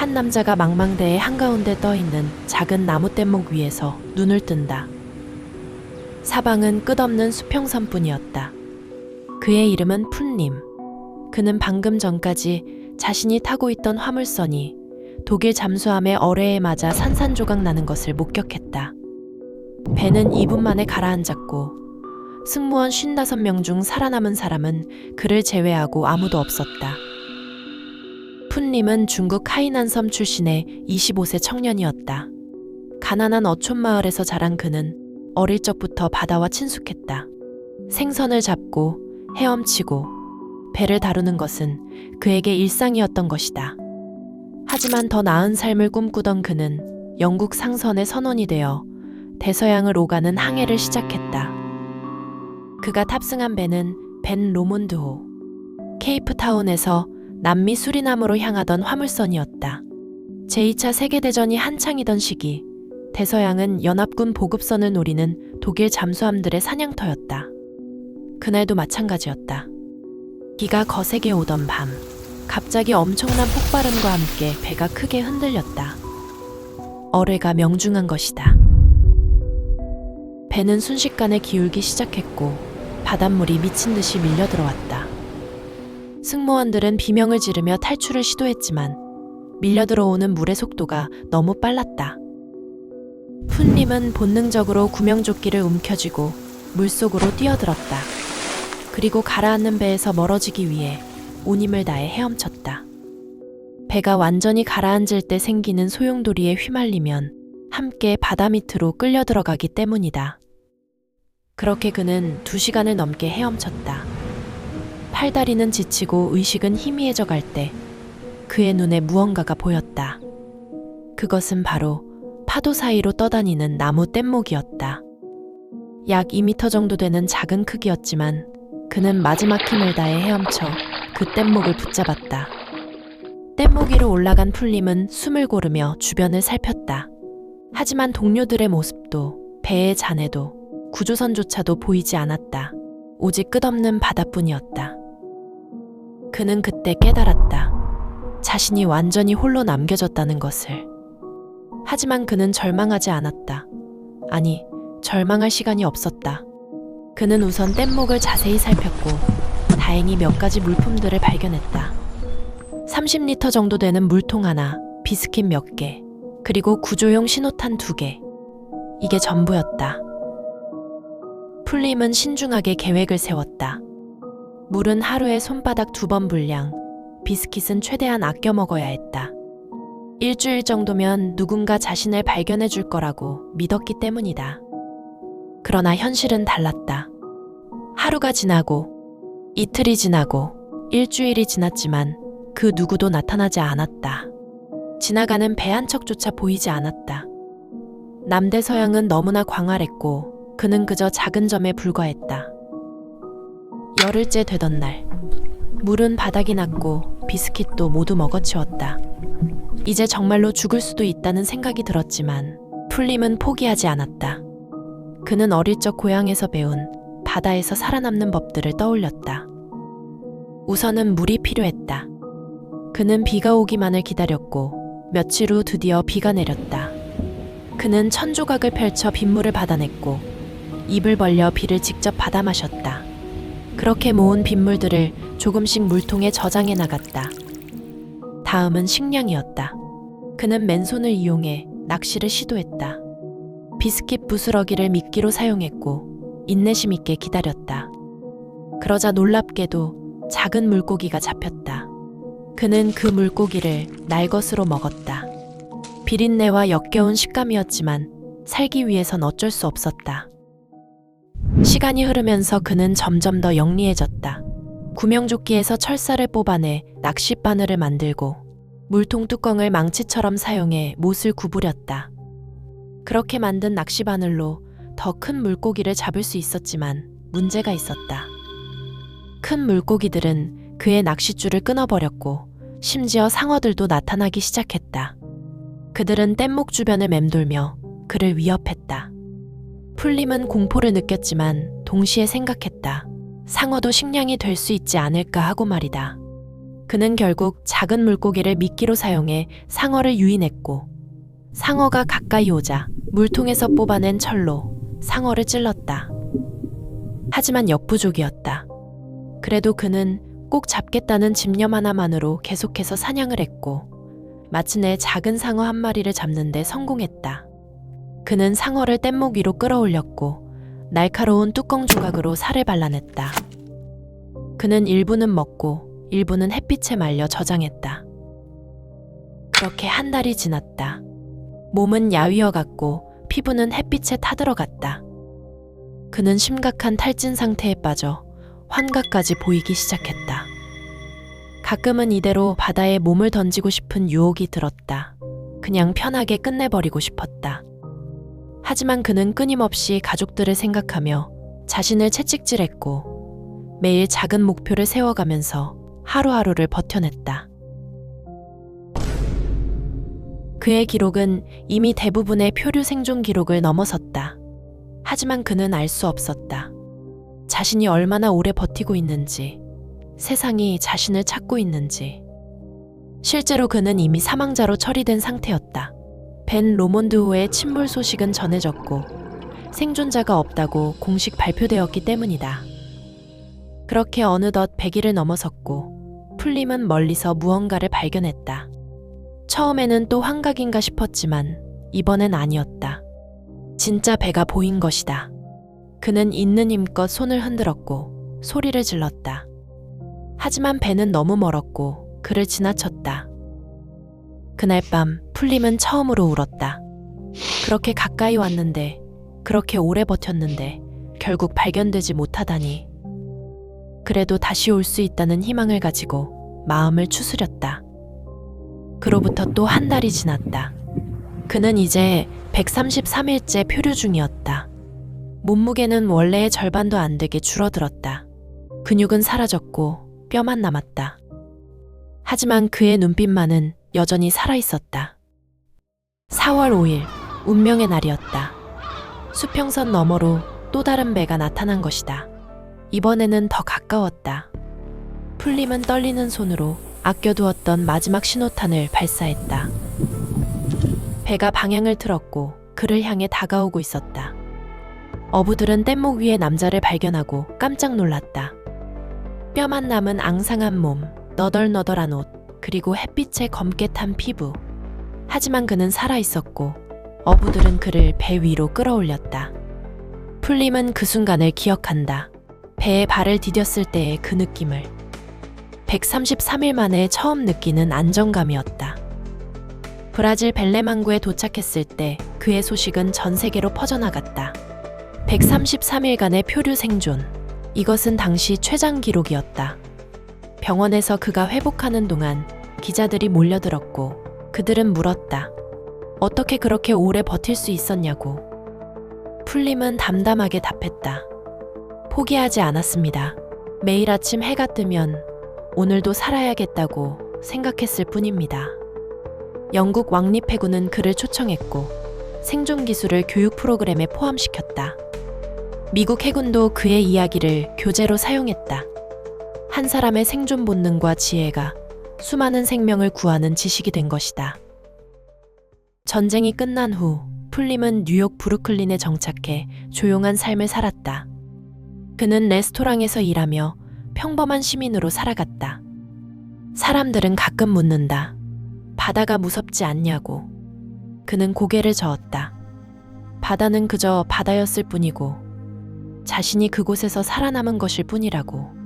한 남자가 망망대해 한가운데 떠 있는 작은 나무 뗏목 위에서 눈을 뜬다. 사방은 끝없는 수평선뿐이었다. 그의 이름은 푼님. 그는 방금 전까지 자신이 타고 있던 화물선이 독일 잠수함의 어뢰에 맞아 산산조각 나는 것을 목격했다. 배는 2분 만에 가라앉았고 승무원 55명 중 살아남은 사람은 그를 제외하고 아무도 없었다. 푼님은 중국 하이난섬 출신의 25세 청년이었다. 가난한 어촌 마을에서 자란 그는 어릴 적부터 바다와 친숙했다. 생선을 잡고 헤엄치고 배를 다루는 것은 그에게 일상이었던 것이다. 하지만 더 나은 삶을 꿈꾸던 그는 영국 상선의 선원이 되어 대서양을 오가는 항해를 시작했다. 그가 탑승한 배는 벤 로몬드호. 케이프타운에서 남미 수리남으로 향하던 화물선이었다. 제2차 세계대전이 한창이던 시기, 대서양은 연합군 보급선을 노리는 독일 잠수함들의 사냥터였다. 그날도 마찬가지였다. 비가 거세게 오던 밤, 갑자기 엄청난 폭발음과 함께 배가 크게 흔들렸다. 어뢰가 명중한 것이다. 배는 순식간에 기울기 시작했고 바닷물이 미친 듯이 밀려 들어왔다. 승무원들은 비명을 지르며 탈출을 시도했지만 밀려 들어오는 물의 속도가 너무 빨랐다. 푼님은 본능적으로 구명조끼를 움켜쥐고 물속으로 뛰어들었다. 그리고 가라앉는 배에서 멀어지기 위해 온 힘을 다해 헤엄쳤다. 배가 완전히 가라앉을 때 생기는 소용돌이에 휘말리면 함께 바다 밑으로 끌려 들어가기 때문이다. 그렇게 그는 두 시간을 넘게 헤엄쳤다. 팔다리는 지치고 의식은 희미해져 갈 때 그의 눈에 무언가가 보였다. 그것은 바로 파도 사이로 떠다니는 나무 뗏목이었다. 약 2미터 정도 되는 작은 크기였지만 그는 마지막 힘을 다해 헤엄쳐 그 뗏목을 붙잡았다. 뗏목 위로 올라간 풀림은 숨을 고르며 주변을 살폈다. 하지만 동료들의 모습도 배의 잔해도 구조선조차도 보이지 않았다. 오직 끝없는 바다뿐이었다. 그는 그때 깨달았다. 자신이 완전히 홀로 남겨졌다는 것을. 하지만 그는 절망하지 않았다. 아니, 절망할 시간이 없었다. 그는 우선 뗏목을 자세히 살폈고 다행히 몇 가지 물품들을 발견했다. 30리터 정도 되는 물통 하나, 비스킷 몇 개, 그리고 구조용 신호탄 두 개. 이게 전부였다. 풀림은 신중하게 계획을 세웠다. 물은 하루에 손바닥 두 번 분량, 비스킷은 최대한 아껴 먹어야 했다. 일주일 정도면 누군가 자신을 발견해 줄 거라고 믿었기 때문이다. 그러나 현실은 달랐다. 하루가 지나고, 이틀이 지나고, 일주일이 지났지만 그 누구도 나타나지 않았다. 지나가는 배 한 척조차 보이지 않았다. 남대서양은 너무나 광활했고 그는 그저 작은 점에 불과했다. 열흘째 되던 날, 물은 바닥이 났고 비스킷도 모두 먹어치웠다. 이제 정말로 죽을 수도 있다는 생각이 들었지만 풀림은 포기하지 않았다. 그는 어릴 적 고향에서 배운 바다에서 살아남는 법들을 떠올렸다. 우선은 물이 필요했다. 그는 비가 오기만을 기다렸고 며칠 후 드디어 비가 내렸다. 그는 천조각을 펼쳐 빗물을 받아냈고 입을 벌려 비를 직접 받아 마셨다. 그렇게 모은 빗물들을 조금씩 물통에 저장해 나갔다. 다음은 식량이었다. 그는 맨손을 이용해 낚시를 시도했다. 비스킷 부스러기를 미끼로 사용했고 인내심 있게 기다렸다. 그러자 놀랍게도 작은 물고기가 잡혔다. 그는 그 물고기를 날것으로 먹었다. 비린내와 역겨운 식감이었지만 살기 위해선 어쩔 수 없었다. 시간이 흐르면서 그는 점점 더 영리해졌다. 구명조끼에서 철사를 뽑아내 낚싯바늘을 만들고 물통 뚜껑을 망치처럼 사용해 못을 구부렸다. 그렇게 만든 낚시바늘로 더 큰 물고기를 잡을 수 있었지만 문제가 있었다. 큰 물고기들은 그의 낚싯줄을 끊어버렸고 심지어 상어들도 나타나기 시작했다. 그들은 뗏목 주변을 맴돌며 그를 위협했다. 풀림은 공포를 느꼈지만 동시에 생각했다. 상어도 식량이 될 수 있지 않을까 하고 말이다. 그는 결국 작은 물고기를 미끼로 사용해 상어를 유인했고 상어가 가까이 오자 물통에서 뽑아낸 철로 상어를 찔렀다. 하지만 역부족이었다. 그래도 그는 꼭 잡겠다는 집념 하나만으로 계속해서 사냥을 했고 마침내 작은 상어 한 마리를 잡는데 성공했다. 그는 상어를 뗏목 위로 끌어올렸고 날카로운 뚜껑 조각으로 살을 발라냈다. 그는 일부는 먹고 일부는 햇빛에 말려 저장했다. 그렇게 한 달이 지났다. 몸은 야위어 갔고 피부는 햇빛에 타들어갔다. 그는 심각한 탈진 상태에 빠져 환각까지 보이기 시작했다. 가끔은 이대로 바다에 몸을 던지고 싶은 유혹이 들었다. 그냥 편하게 끝내버리고 싶었다. 하지만 그는 끊임없이 가족들을 생각하며 자신을 채찍질했고 매일 작은 목표를 세워가면서 하루하루를 버텨냈다. 그의 기록은 이미 대부분의 표류 생존 기록을 넘어섰다. 하지만 그는 알 수 없었다. 자신이 얼마나 오래 버티고 있는지, 세상이 자신을 찾고 있는지. 실제로 그는 이미 사망자로 처리된 상태였다. 벤 로몬드호의 침몰 소식은 전해졌고 생존자가 없다고 공식 발표되었기 때문이다. 그렇게 어느덧 100일을 넘어섰고 풀림은 멀리서 무언가를 발견했다. 처음에는 또 환각인가 싶었지만 이번엔 아니었다. 진짜 배가 보인 것이다. 그는 있는 힘껏 손을 흔들었고 소리를 질렀다. 하지만 배는 너무 멀었고 그를 지나쳤다. 그날 밤 풀림은 처음으로 울었다. 그렇게 가까이 왔는데, 그렇게 오래 버텼는데, 결국 발견되지 못하다니. 그래도 다시 올 수 있다는 희망을 가지고 마음을 추스렸다. 그로부터 또 한 달이 지났다. 그는 이제 133일째 표류 중이었다. 몸무게는 원래의 절반도 안 되게 줄어들었다. 근육은 사라졌고 뼈만 남았다. 하지만 그의 눈빛만은 여전히 살아 있었다. 4월 5일, 운명의 날이었다. 수평선 너머로 또 다른 배가 나타난 것이다. 이번에는 더 가까웠다. 풀림은 떨리는 손으로 아껴두었던 마지막 신호탄을 발사했다. 배가 방향을 틀었고 그를 향해 다가오고 있었다. 어부들은 뗏목 위에 남자를 발견하고 깜짝 놀랐다. 뼈만 남은 앙상한 몸, 너덜너덜한 옷, 그리고 햇빛에 검게 탄 피부. 하지만 그는 살아 있었고 어부들은 그를 배 위로 끌어올렸다. 풀림은 그 순간을 기억한다. 배에 발을 디뎠을 때의 그 느낌을. 133일 만에 처음 느끼는 안정감이었다. 브라질 벨레망구에 도착했을 때 그의 소식은 전 세계로 퍼져나갔다. 133일간의 표류 생존. 이것은 당시 최장 기록이었다. 병원에서 그가 회복하는 동안 기자들이 몰려들었고 그들은 물었다. 어떻게 그렇게 오래 버틸 수 있었냐고. 풀림은 담담하게 답했다. 포기하지 않았습니다. 매일 아침 해가 뜨면 오늘도 살아야겠다고 생각했을 뿐입니다. 영국 왕립해군은 그를 초청했고 생존 기술을 교육 프로그램에 포함시켰다. 미국 해군도 그의 이야기를 교재로 사용했다. 한 사람의 생존 본능과 지혜가 수많은 생명을 구하는 지식이 된 것이다. 전쟁이 끝난 후 풀림은 뉴욕 브루클린에 정착해 조용한 삶을 살았다. 그는 레스토랑에서 일하며 평범한 시민으로 살아갔다. 사람들은 가끔 묻는다. 바다가 무섭지 않냐고. 그는 고개를 저었다. 바다는 그저 바다였을 뿐이고 자신이 그곳에서 살아남은 것일 뿐이라고.